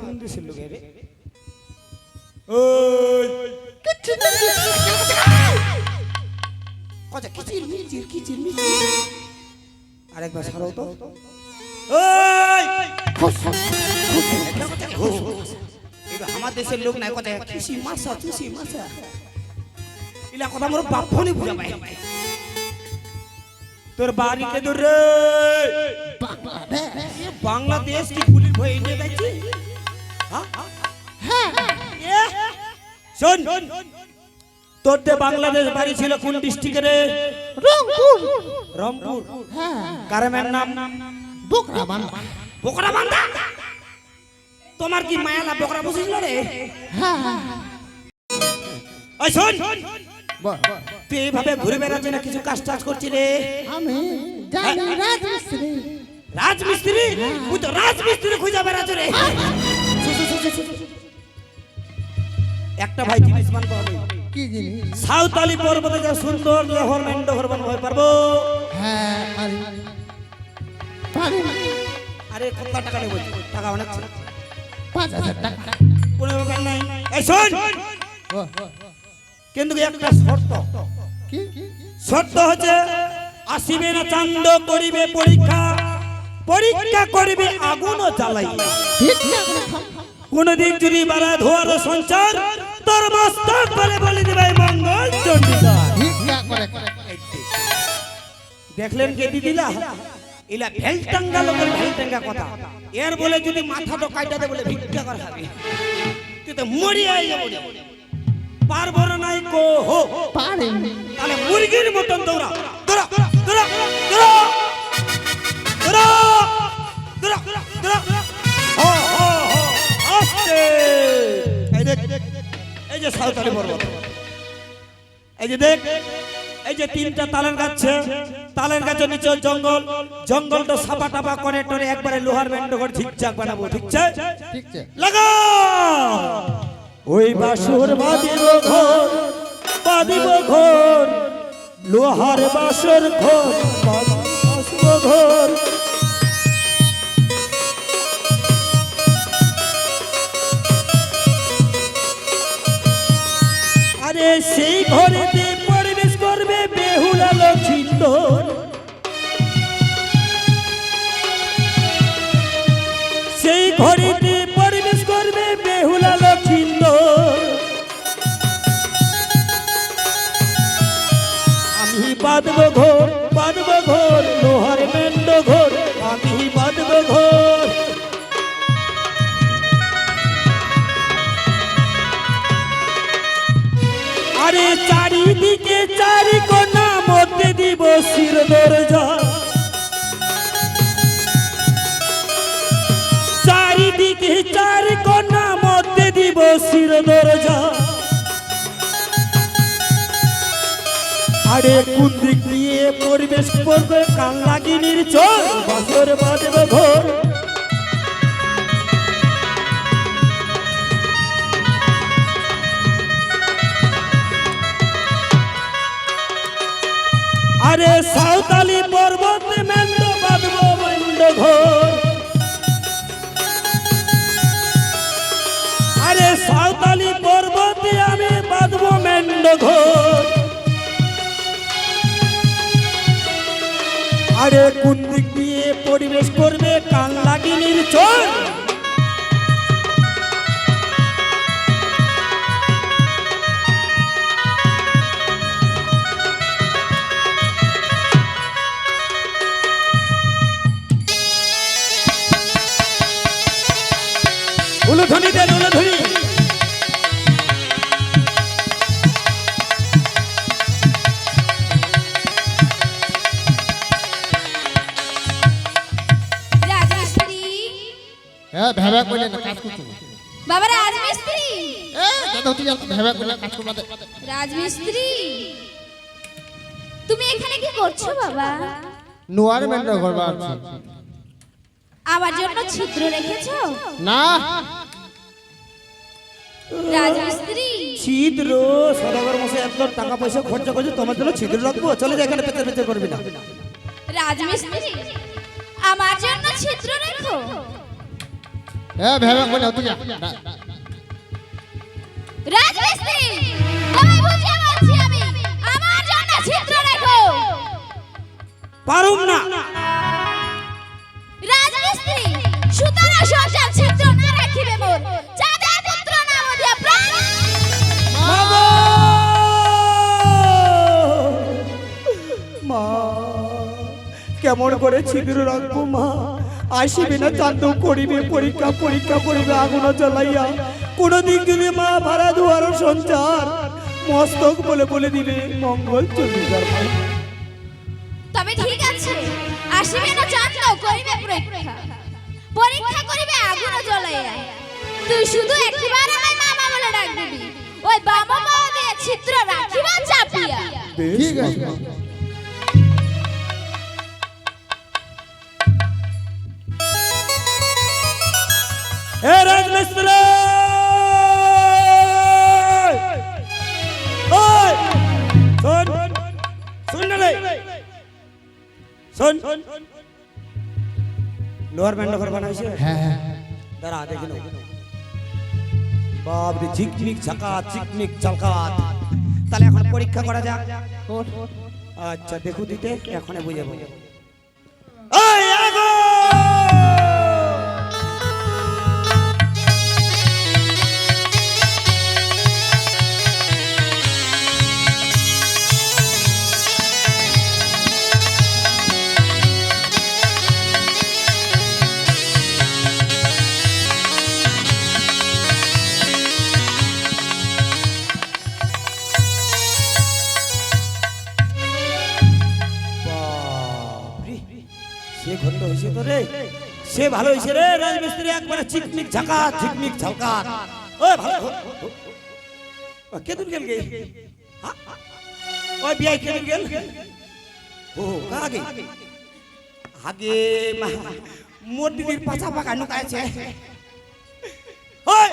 কোন দেশের লোক হ্যাঁ, আরেকবার সারাও তো। আমার দেশের লোক নাই কথা কিসি মাসা চুসি মাসা ইলা কথা মোর বাপ ফোনে বুঝা পাই তোর বাড়ি কে দূর? রে বাংলাদেশ কি পুলিশ ভয় ইন্ডিয়া যাচ্ছে হ্যাঁ। শোন। তোর যে বাংলাদেশ বাড়ি ছিল কোন ডিস্ট্রিক্টে রে? রংপুর। রংপুর। হ্যাঁ। কারামের নাম? বোকরা বান বকরা বান্ধা তোমার কি মায়ালা বকরা বসেছিল রে? হ্যাঁ। শোন। তুই এইভাবে ঘুরে বেড়াচ্ছি না কিছু কাজ টাজ করছি রে? আমি জানি রাজমিস্ত্রি। রাজমিস্ত্রি? তুই তো রাজমিস্ত্রি খুঁজে বেড়াচ্ছ রে। শু। একটা ভাই জিনিস মানবো হবে। কি জিনিস? সাঁওতালি পর্বতে যে সুন্দর লেহর মেন্ড ঘর বানাবো পারব। হ্যাঁ পারি। আরে কত টাকা নেব? টাকা অনেক ছিল। পাঁচ হাজার টাকা। কোনো ব্যাপার নাই। এই শোন! কিন্তু একটা শর্ত। কি? শর্ত হচ্ছে আসিবে না চান্দ করিবে পরীক্ষা পরীক্ষা করিবে ঠিক আছে কোনদিন যদি বাড়া ধোয়ার সঞ্চার তোর মস্তক বলে বলে দিবে মঙ্গল চন্ডিকা ঠিক করে করে। দেখলেন কে দিদিলা ইলা ভেলটাঙ্গা লোকের ভেলটাঙ্গা কথা। এর বলে যদি মাথা তো কাইটা দে বলে ভিক্ষা করা হবে। তুই তো মরি আই যাব। পারব না নাই কো হো পারি তাহলে মুরগির মতন দৌড়া। দৌড়া দৌড়া দৌড়া দৌড়া দৌড়া দৌড়া হো হো হো আস্তে এই দেখ এই যে সাঁওতালি পর্বত। এই যে দেখ এই যে তিনটা তালের গাছ আছে, তালের গাছের নিচে জঙ্গল। জঙ্গলটা সাপা টাপা করে টরে একবারে লোহার ব্যান্ড করে ঠিকঠাক বানাবো ঠিক আছে? ঠিক আছে। লাগা ওই বাসুর বাদিব ঘর বাদিব ঘর, লোহার বাসর ঘর বাসব ঘর। আরে সেই ঘরেতে পরিবেশ করবে বেহুলা লক্ষিন্দর বাঁধব ঘোর বাঁধব ঘোর, লোহার মেন্ড ঘোর, আমি বাঁধব ঘোর। আরে চারিদিকে চারি কোনা মধ্যে দিব শির দরজা। চারিদিকে চার কন্যা মধ্যে দিব শির দরজা। আরে কোন দিক দিয়ে পরিবেশ করবে? কান লাগি চোর বছর বাঁধবে ভোর। আরে সাঁওতালি কোন দিক দিয়ে পরিবেশ করবে? কান লাগিনির চোর তুই ভেবে করলে কাজ করবা রাজমিস্ত্রি? তুমি এখানে কি করছ বাবা? নোয়ার মেন্টার করবা আছে আমার জন্য ছিদ্র রেখেছো? না। রাজমিস্ত্রি? ছিদ্র সদাগর মশাই এত টাকা পয়সা খরচা করছে তোমার জন্য ছিদ্র রাখব? চলে যা এখানে পেঁচে পেঁচে করবি না। রাজমিস্ত্রি আমার জন্য ছিদ্র রেখো। হ্যাঁ ভেবে করে তুই রাজমিস্ত্রি তোমায় বুঝিয়ে বলছি আমি আমার জন্য ছিদ্র রেখো। পারুম না। রাজমিস্ত্রি সুতরাং সংসার ছিদ্র না রাখিবে মোর। চাঁদা পুত্র নাম দিয়া প্রাণ। মাগো! মা কেমন করে ছিদ্র রাখব মা? আসিবে না চান্দ করিবে পরীক্ষা পরীক্ষা করিবে আগুন জ্বালাইয়া। কোনো দিক দিলে মা ভাড়া দুয়ার সঞ্চার। মস্তক বলে বলে দিলে মঙ্গল চন্ডিকার মা তবে ঠিক আছে আসিবে না চাঁদ করিবে পরীক্ষা। পরীক্ষা করিবে আগুন জ্বলাইয়া তুই শুধু একবার আমায় মামা বলে ডাক দিবি। ওই বাবা মা দিয়ে ছিদ্র রাখিবা চাপিয়া। ঠিক আছে। লোহার ব্যান্ড ঘর বানাইছে? হ্যাঁ হ্যাঁ। দাঁড়া দেখি না বাপ রে ঝিকমিক ঝাকা ঝিকমিক তাহলে এখন পরীক্ষা করা যাক। আচ্ছা দেখো দিতে এখন বুঝে বুঝে ভালো হয়েছে রে রাজমিস্ত্রি একবারে চিকমিক ঝাকা ঝিকমিক ঝাকা ও ভালো ও, কে দূর গেল গে? হ্যাঁ? ওই বিয়াই কে দূর গেল? ও আগে? আগে মোর দিদির পাছা পাকা নুকাইছে। ওই!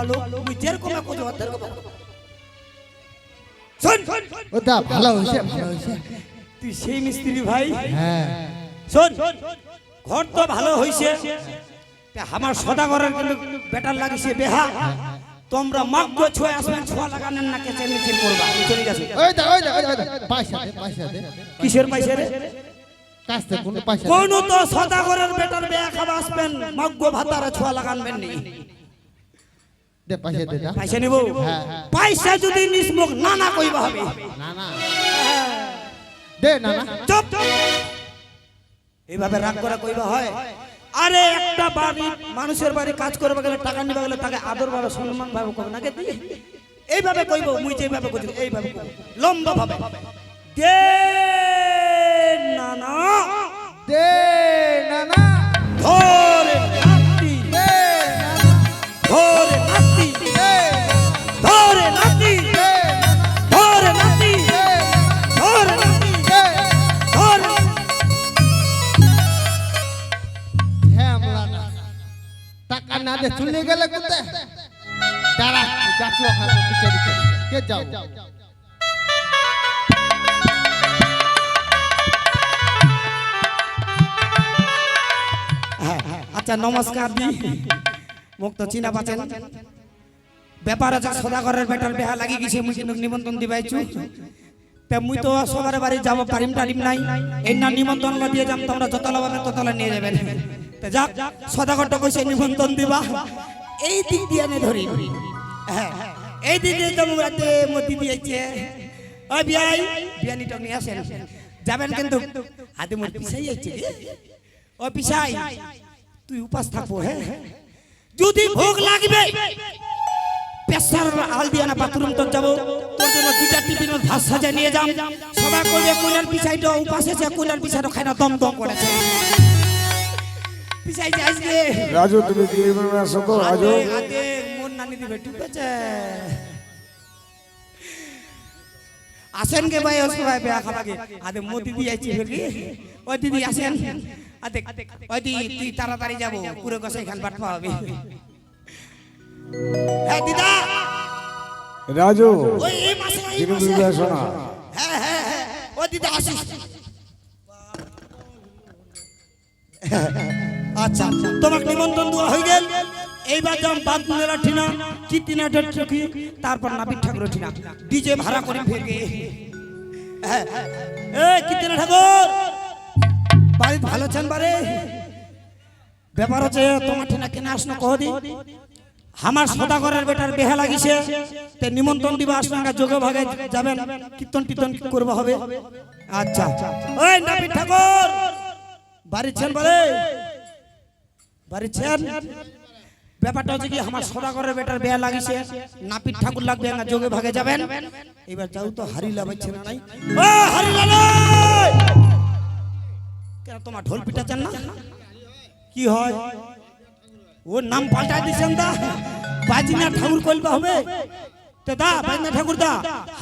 আলো মুজের কোমা কোচু হাতের কোমা শোন। ও ভালো হয়েছে ভালো হয়েছে। তুই সেই মিস্ত্রি ভাই? হ্যাঁ। শোন। ঘর তো ভালো হইছে আমার সদাগরের কিন্তু বেটার লাগিছে বেহা। তোমরা মাগ্য ছয় আসবেন ছোয়া লাগানেন না কেচে মিছিল করবা। চলে গেছো ওই দা ওই দা ওই দা, পয়সা দে পয়সা দে। কিসের পয়সা রে? থেকে কোনো পয়সা কোন তো সদাগরের বেটার বেয়া খাবা আসবেন মাগ্য ভাতারে ছোয়া লাগানবেন নি দে পয়সা দে পয়সা নিব। হ্যাঁ। পয়সা যদি নিসমুখ না না কইবা হবে। না না দে না না চুপ। এইভাবে রাগ করা কইবা হয়? আরে একটা বাড়ি মানুষের বাড়ি কাজ করবে গেলে টাকা নিবে গেলে তাকে আদর ভাবে সম্মান ভাবে কবে? নাকি তুই এইভাবে কইব মুই যেভাবে কইব এইভাবে কইব। লম্বা ভাবে দে না না দে না না ধরে দে না না ধরে না দে চলে গেলে কোথায়? দাঁড়া যাচ্ছি ওখানে পিছে পিছে কে যাও? হ্যাঁ, আচ্ছা নমস্কার দি। মুক্ত চিনা পাচ্ছেন ব্যাপার আছে সদাগরের বেটার বেহা লাগি গেছে মুই কিন্তু নিমন্ত্রণ দিবাইছু তে মুই তো সবার বাড়ি যাব পারিম টারিম নাই। এই না নিমন্ত্রণ না দিয়ে যাম তোমরা যতলা পাবে ততলা নিয়ে যাবেন যাক দিবা। এই দিক দিয়ে নে ধরি। হ্যাঁ এই দিক দিয়ে তো রাতে মতি দিয়েছে। যাবেন কিন্তু। হাতে পিছাই ও তুই উপাস থাকব হ্যাঁ। যদি ভোগ লাগবে পেশার আল দিয়ে না বাথরুম তো যাব। তোর জন্য দুটা টিফিনের ভাত সাজা নিয়ে যাম। সবাই করবে কুলার পিছাইটা উপাস আছে, কুলার পিছাইটা খাই না দম দম করেছে। পিছাই যাইস রে রাজু তুমি কি এইভাবে আসো তো? রাজু? আদে মন নানি দিবে ঠিক আছে। আসেন কে ভাই ওস ভাই বেয়া খাবাগে আদে মো দিদি আইছি ফেরকি ওই দিদি আসেন। আদে ওই দিদি তুই তাড়াতাড়ি যাব। পুরো গোসাই খান বাট পাবি হ্যাঁ দিদা! রাজু ওই এই মাসে এই মাসে। না। হ্যাঁ হ্যাঁ হ্যাঁ। ও দিদা আসিস। আচ্ছা তোমার নিমন্ত্রণ দেওয়া হয়ে গেল। এইবার যেমন বাদ মেলা ঠিনা কীর্তিনা চকি তারপর নাবিক ঠাকুর ঠিনা। ডিজে ভাড়া করে ফিরবে। হ্যাঁ এ কীর্তিনা ঠাকুর, বাড়িতে ভালো আছেন বারে? ব্যাপার হচ্ছে, তোমার ঠিনা কেনে আসনো কহদি আমার সদাগরের বেটার বেহা লাগিছে। তে নিমন্ত্রণ দিবা আসনাঙ্গা যোগে ভাগে যাবেন। কীর্তন কীর্তন করব হবে। আচ্ছা ওই নাবি ঠাকুর বাড়িছেন বলে বাড়িছেন ব্যাপারটা হচ্ছে কি, আমার সদাগরের বেটার বেয়া লাগিছে। নাপিত ঠাকুর লাগবে না, যোগে ভাগে যাবেন। এবার যাও তো হারিলা বাজছে না নাই? ও হারিলা কেন তোমার ঢোল পিটাচ্ছেন না? কি হয়? ওর নাম পাল্টাই দিছেন দা। বাজিনা ঠাকুর কইলবা হবে। তে দা, বাজিনা ঠাকুর দা,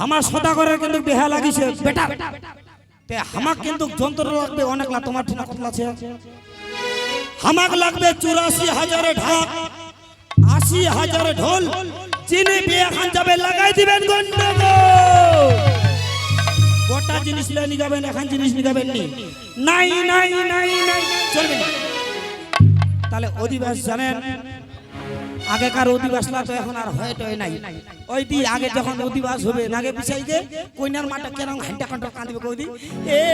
আমার সদাগরের কিন্তু বেহা লাগিছে। বেটা, তে হামাক কিন্তু যন্ত্র লাগবে অনেক লা তোমার ঠিনা কতলা আছে হামাক লাগবে চুরাশি হাজারে ঢাক আশি হাজারে ঢোল চিনি বিয়ে এখন যাবে লাগাই দিবেন গন্ডগোল গোটা জিনিস নিগাবেন এখন জিনিস নিগাবেন নি নাই নাই নাই নাই চলবে তাহলে অধিবাস জানেন আগেকার অধিবাসলা তো এখন আর হয় টয় নাই। ওই দি আগে যখন অধিবাস হবে, নাগে পিছাই গে, কইনার মাটা কেন ঘণ্টা ঘণ্টা কাঁদিবে কই দি? এ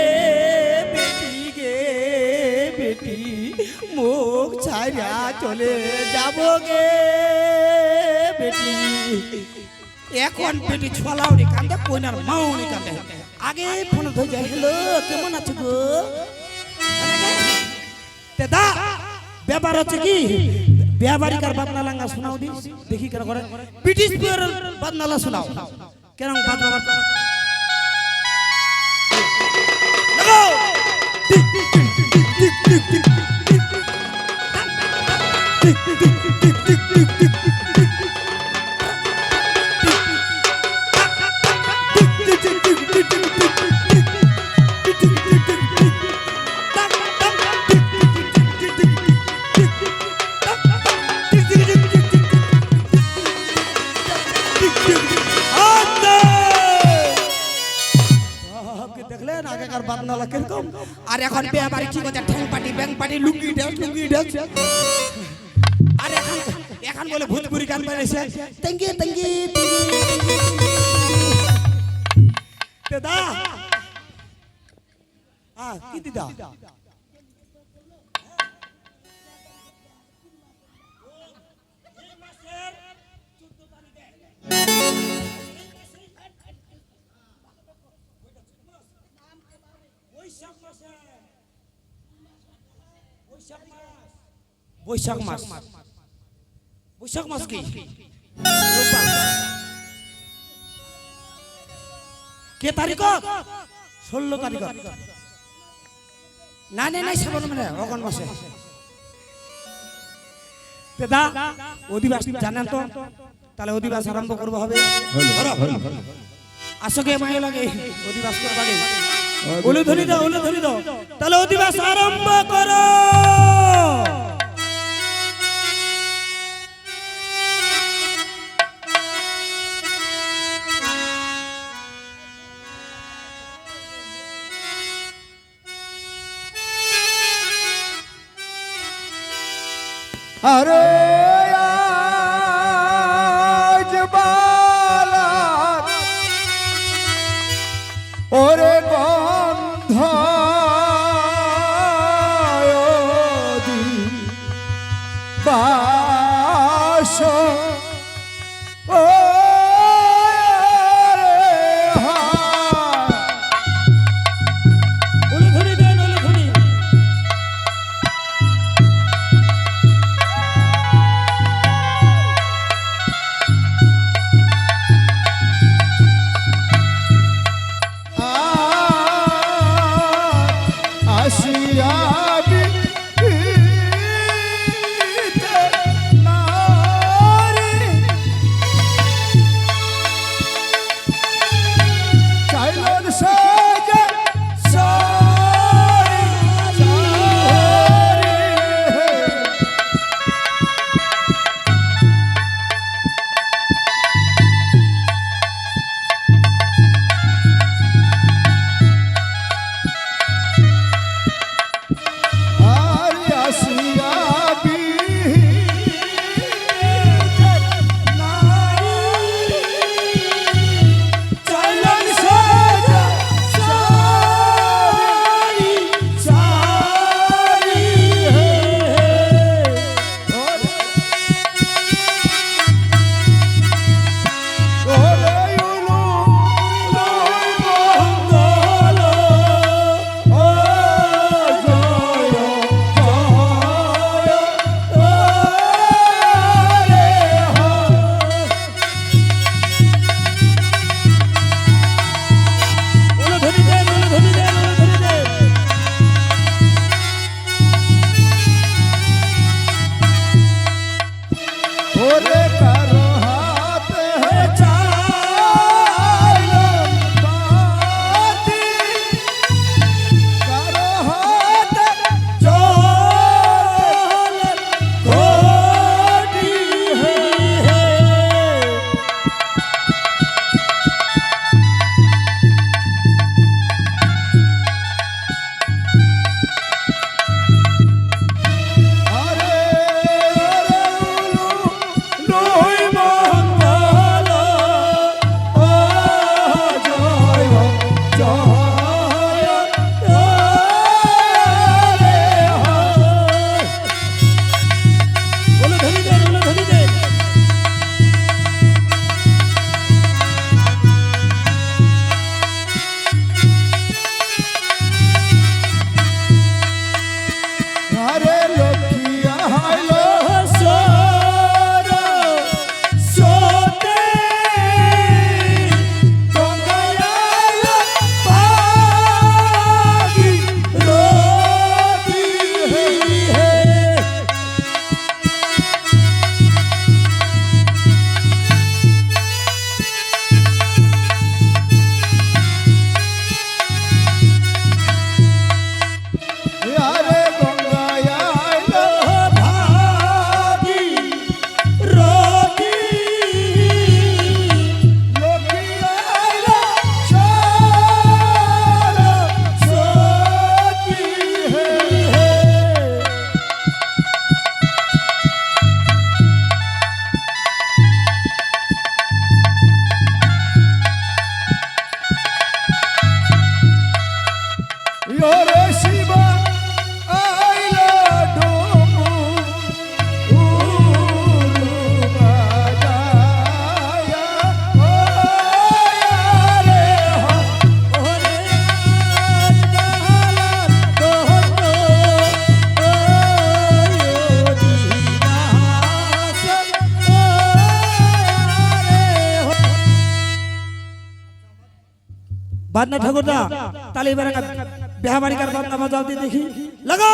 বেটি গে, বেটি, মুখ ছাইরা চলে যাব গে, বেটি। এখন বেটি ছলাও নি কান্দে, কইনার মাও নি কান্দে। আগে ফোন ধরে যায় হ্যালো কেমন আছো গো? তে দা, ব্যাপার হচ্ছে কি? ব্যাপারিকার বাদনালাঙ্গা শোনাও দি দেখি কেন করে ব্রিটিশ পিওর বাদনালা শোনাও কেন বাদ বাবার লাগাও টিক টিক টিক টিক টিক টিক টিক টিক টিক টিক আগেকার বাদনালা কীরকম আর এখন বিয়ে বাড়ি কি করছে ঠ্যাং পাটি ব্যাং পাটি লুঙ্গি ড্যান্স লুঙ্গি ড্যান্স আর এখন এখন বলে ভোজপুরি গান বানাইছে তঙ্গি তঙ্গি দাদা আ কি দিদা বৈশাখ মাস। বৈশাখ মাস কি। কে তারিখ? ষোলো তারিখ। না না নাই শ্রাবণ মানে অগন মাসে। দাদা অধিবাস জানেন তো? তাহলে অধিবাস আরম্ভ করব হবে। আসো গে মায়ে লাগে অধিবাস করবা গে। ধরি দাও ধরি দাও। তাহলে অধিবাস আরম্ভ করো। আরে আসো বাদনা ঠাকুরদা তাহলে এবার একটা বিহাবাড়িকার বাদনা বাজাও দিয়ে দেখি লাগা